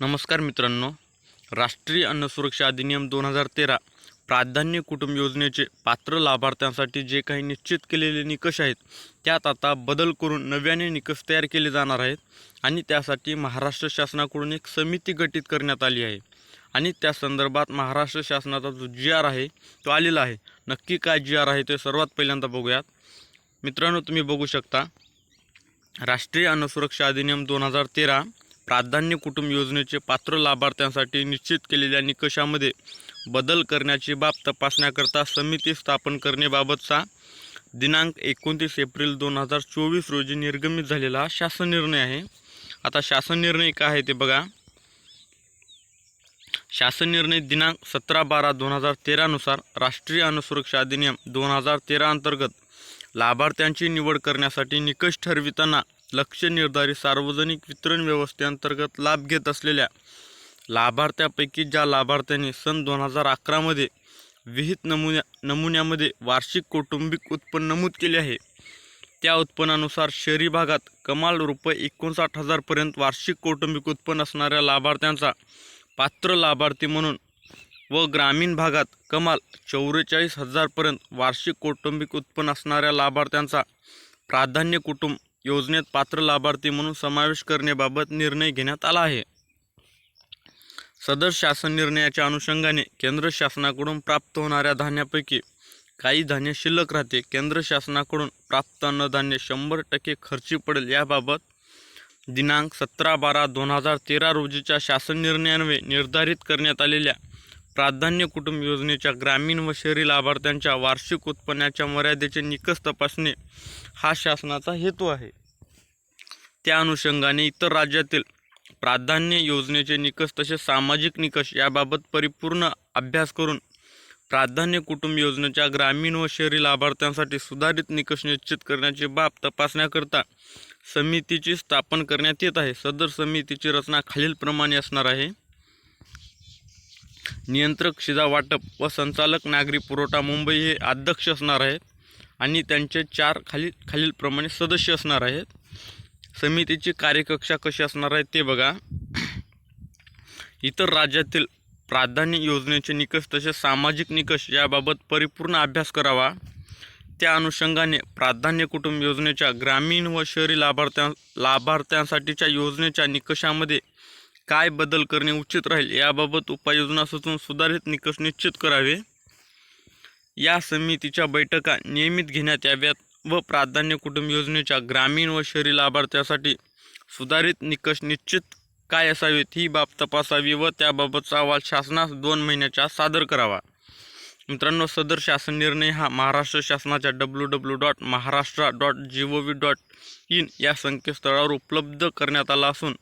नमस्कार मित्रांनो. राष्ट्रीय अन्न सुरक्षा अधिनियम दोन हजार तेरा प्राधान्य कुटुंब योजनेचे पात्र लाभार्थ्यांसाठी जे काही निश्चित केलेले निकष आहेत त्यात आता बदल करून नव्याने निकष तयार केले जाणार आहेत आणि त्यासाठी महाराष्ट्र शासनाकडून एक समिती गठीत करण्यात आली आहे. आणि त्या संदर्भात महाराष्ट्र शासनाचा जो जी आर आहे तो आलेला आहे. नक्की काय जी आर आहे ते सर्वात पहिल्यांदा बघूयात. मित्रांनो तुम्ही बघू शकता राष्ट्रीय अन्न सुरक्षा अधिनियम दोन हजार तेरा प्राधान्य कुटुंब योजनेचे पात्र लाभार्थ्यांसाठी निश्चित केलेल्या निकषामध्ये बदल करण्याची बाब तपासण्याकरता समिती स्थापन करण्याबाबतचा दिनांक एकोणतीस एप्रिल दोन हजार चोवीस रोजी निर्गमित झालेला शासन निर्णय आहे. आता शासन निर्णय काय आहे ते बघा. शासन निर्णय दिनांक सतरा बारा दोन हजार तेरानुसार राष्ट्रीय अन्न सुरक्षा अधिनियम दोन हजार तेरा अंतर्गत लाभार्थ्यांची निवड करण्यासाठी निकष ठरविताना लक्ष निर्धारित सार्वजनिक वितरण व्यवस्थेअंतर्गत लाभ घेत असलेल्या लाभार्थ्यापैकी ज्या लाभार्थ्यांनी सन दोन हजार अकरामध्ये विहित नमुन्या नमुन्यामध्ये वार्षिक कौटुंबिक उत्पन्न नमूद केले आहे त्या उत्पन्नानुसार शहरी भागात कमाल रुपये एकोणसाठ हजारपर्यंत वार्षिक कौटुंबिक उत्पन्न असणाऱ्या लाभार्थ्यांचा पात्र लाभार्थी म्हणून व ग्रामीण भागात कमाल चौवेचाळीस हजारपर्यंत वार्षिक कौटुंबिक उत्पन्न असणाऱ्या लाभार्थ्यांचा प्राधान्य कुटुंब योजनेत पात्र लाभार्थी म्हणून समावेश करण्याबाबत निर्णय घेण्यात आला आहे. सदर शासन निर्णयाच्या अनुषंगाने केंद्र शासनाकडून प्राप्त होणाऱ्या धान्यापैकी काही धान्य शिल्लक राहते. केंद्र शासनाकडून प्राप्त अन्नधान्य शंभर टक्के खर्ची पडेल याबाबत दिनांक सतरा बारा दोन हजार तेरा रोजीच्या शासन निर्णयान्वये निर्धारित करण्यात आलेल्या प्राधान्य कुटुंब योजनेच्या ग्रामीण व शहरी लाभार्थ्यांच्या वार्षिक उत्पन्नाच्या मर्यादेचे निकष तपासणे हा शासनाचा हेतू आहे. त्या अनुषंगाने इतर राज्यातील प्राधान्य योजनेचे निकष तसेच सामाजिक निकष याबाबत परिपूर्ण अभ्यास करून प्राधान्य कुटुंब योजनेच्या ग्रामीण व शहरी लाभार्थ्यांसाठी सुधारित निकष निश्चित करण्याची बाब तपासण्याकरता समितीची स्थापन करण्यात येत आहे. सदर समितीची रचना खालीलप्रमाणे असणार आहे. नियंत्रक शिधा वाटप व संचालक नागरी पुरवठा मुंबई हे अध्यक्ष असणार आहेत आणि त्यांचे चार खाली खालीलप्रमाणे सदस्य असणार आहेत. समितीची कार्यकक्षा कशी असणार आहे ते बघा. इतर राज्यातील प्राधान्य योजनेचे निकष तसेच सामाजिक निकष याबाबत परिपूर्ण अभ्यास करावा. त्या अनुषंगाने प्राधान्य कुटुंब योजनेच्या ग्रामीण व शहरी लाभार्थ्यां लाभार्थ्यांसाठीच्या योजनेच्या निकषामध्ये काय बदल करणे उचित राहील याबाबत उपाययोजना सुचवून सुधारित निकष निश्चित करावे. या समितीच्या बैठका नियमित घेण्यात याव्यात. व प्राधान्य कुटुंब योजनेच्या ग्रामीण व शहरी लाभार्थ्यासाठी सुधारित निकष निश्चित काय असावेत ही बाब तपासावी व त्याबाबतचा अहवाल शासनास दोन महिन्याच्या सादर करावा. मित्रांनो सदर शासन निर्णय हा महाराष्ट्र शासनाच्या W W dot Maharashtra dot G O V dot in या संकेतस्थळावर उपलब्ध करण्यात आला असून